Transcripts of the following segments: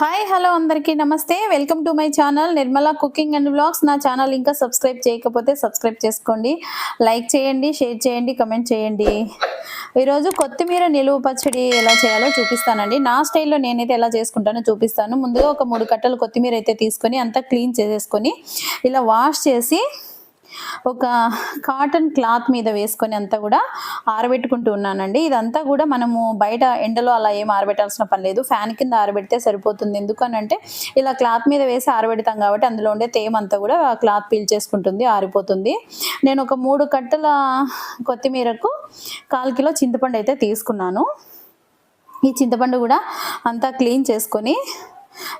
Hi hello అందరికీ. నమస్తే. Welcome to my channel Nirmala cooking and blogs నా channel ఇంకా సబ్స్క్రైబ్ చేయకపోతే సబ్స్క్రైబ్ చేసుకోండి. లైక్ చేయండి షేర్ చేయండి కమెంట్ చేయండి. ఈరోజు కొత్తిమీర నిలువ పచ్చడి ఎలా చేయాలో చూపిస్తానండి. నా స్టైల్లో నేనైతే ఎలా చేసుకుంటానో చూపిస్తాను. ముందుగా ఒక మూడు కట్టలు కొత్తిమీర అయితే తీసుకొని అంతా క్లీన్ చేసేసుకొని ఇలా వాష్ చేసి ఒక కాటన్ క్లాత్ మీద వేసుకొని అంతా కూడా ఆరబెట్టుకుంటూ ఉన్నానండి. ఇదంతా కూడా మనము బయట ఎండలో అలా ఏం ఆరబెట్టాల్సిన పని లేదు. ఫ్యాన్ కింద ఆరబెడితే సరిపోతుంది. ఎందుకనంటే ఇలా క్లాత్ మీద వేసి ఆరబెడతాం కాబట్టి అందులో ఉండే తేమ అంతా కూడా క్లాత్ క్లాత్ పీల్చేసుకుంటుంది ఆరిపోతుంది. నేను ఒక మూడు కట్టల కొత్తిమీరకు కాల్ కిలో చింతపండు అయితే తీసుకున్నాను. ఈ చింతపండు కూడా అంతా క్లీన్ చేసుకొని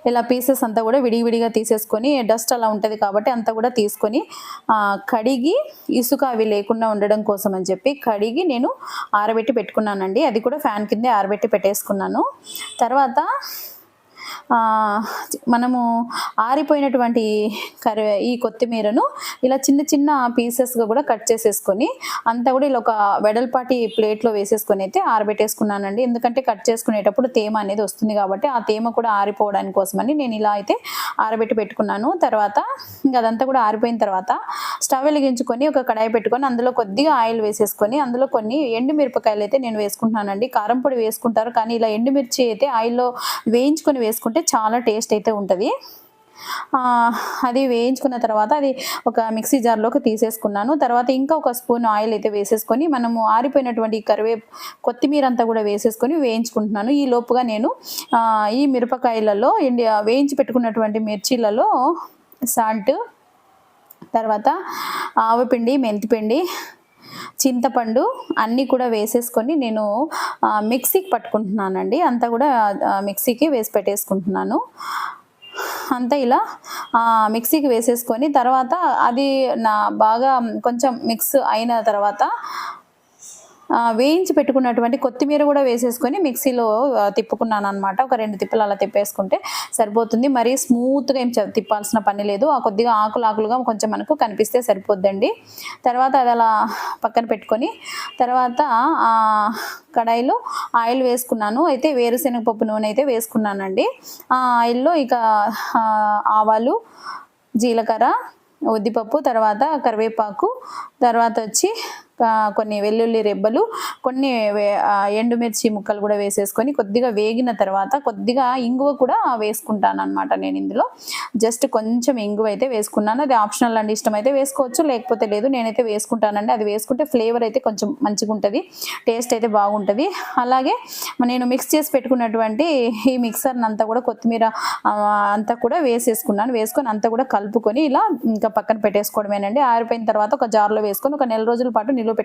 ఇలా పీసెస్ అంతా కూడా విడివిడిగా తీసేసుకొని డస్ట్ అలా ఉంటుంది కాబట్టి అంతా కూడా తీసుకొని కడిగి ఇసుక అవి లేకుండా ఉండడం కోసం అని చెప్పి కడిగి నేను ఆరబెట్టి పెట్టుకున్నానండి. అది కూడా ఫ్యాన్ కిందే ఆరబెట్టి పెట్టేసుకున్నాను. తర్వాత మనము ఆరిపోయినటువంటి కరి ఈ కొత్తిమీరను ఇలా చిన్న చిన్న పీసెస్గా కూడా కట్ చేసేసుకొని అంతా కూడా ఇలా ఒక వెడల్పాటి ప్లేట్లో వేసేసుకొని అయితే ఆరబెట్టేసుకున్నానండి. ఎందుకంటే కట్ చేసుకునేటప్పుడు తేమ అనేది వస్తుంది కాబట్టి ఆ తేమ కూడా ఆరిపోవడానికి కోసమని నేను ఇలా అయితే ఆరబెట్టి పెట్టుకున్నాను. తర్వాత ఇంకా అదంతా కూడా ఆరిపోయిన తర్వాత స్టవ్ వెలిగించుకొని ఒక కడాయి పెట్టుకొని అందులో కొద్దిగా ఆయిల్ వేసేసుకొని అందులో కొన్ని ఎండు మిరపకాయలు అయితే నేను వేసుకుంటున్నానండి. కారం పొడి వేసుకుంటారు కానీ ఇలా ఎండుమిర్చి అయితే ఆయిల్లో వేయించుకొని వేసుకుంటే చాలా టేస్ట్ అయితే ఉంటుంది. అది వేయించుకున్న తర్వాత అది ఒక మిక్సీ జార్లోకి తీసేసుకున్నాను. తర్వాత ఇంకా ఒక స్పూన్ ఆయిల్ అయితే వేసేసుకొని మనము ఆరిపోయినటువంటి కరివే కొత్తిమీర అంతా కూడా వేసేసుకొని వేయించుకుంటున్నాను. ఈ లోపుగా నేను ఈ మిరపకాయలలో ఎండి వేయించి పెట్టుకున్నటువంటి మిర్చీలలో సాల్ట్ తర్వాత ఆవపిండి మెంతిపిండి చింతపండు అన్నీ కూడా వేసేసుకొని నేను మిక్సీకి పట్టుకుంటున్నానండి. అంతా కూడా మిక్సీకి వేసి పెట్టేసుకుంటున్నాను. అంతా ఇలా మిక్సీకి వేసేసుకొని తర్వాత అది నా బాగా కొంచెం మిక్స్ అయిన తర్వాత వేయించి పెట్టుకున్నటువంటి కొత్తిమీర కూడా వేసేసుకొని మిక్సీలో తిప్పుకున్నాను అనమాట ఒక రెండు తిప్పలు అలా తిప్పేసుకుంటే సరిపోతుంది. మరీ స్మూత్గా ఏం తిప్పాల్సిన పని లేదు. ఆ కొద్దిగా ఆకులు ఆకులుగా కొంచెం మనకు కనిపిస్తే సరిపోద్దండి. తర్వాత అది అలా పక్కన పెట్టుకొని తర్వాత ఆ, కడాయిలో ఆయిల్ వేసుకున్నాను. అయితే వేరుశనగపప్పు నూనె అయితే వేసుకున్నానండి. ఆ ఆయిల్లో ఇక ఆవాలు జీలకర్ర ఉద్దిపప్పు తర్వాత కరివేపాకు తర్వాత వచ్చి కొన్ని వెల్లుల్లి రెబ్బలు కొన్ని ఎండుమిర్చి ముక్కలు కూడా వేసేసుకొని కొద్దిగా వేగిన తర్వాత కొద్దిగా ఇంగువ కూడా వేసుకుంటాను అనమాట నేను ఇందులో. జస్ట్ కొంచెం ఇంగువ అయితే వేసుకున్నాను. అది ఆప్షనల్ అండి అయితే వేసుకోవచ్చు లేకపోతే లేదు నేనైతే వేసుకుంటానండి. అది వేసుకుంటే ఫ్లేవర్ అయితే కొంచెం మంచిగా ఉంటుంది టేస్ట్ అయితే బాగుంటుంది. అలాగే నేను మిక్స్ చేసి పెట్టుకున్నటువంటి ఈ మిక్సర్ని అంతా కూడా కొత్తిమీర అంతా కూడా వేసేసుకున్నాను. వేసుకొని అంతా కూడా కలుపుకొని ఇలా ఇంకా పక్కన పెట్టేసుకోవడమేనండి. ఆరిపోయిన తర్వాత ఒక జార్లో వేసుకొని ఒక నెల రోజుల పాటు నిల్వ పెట్టు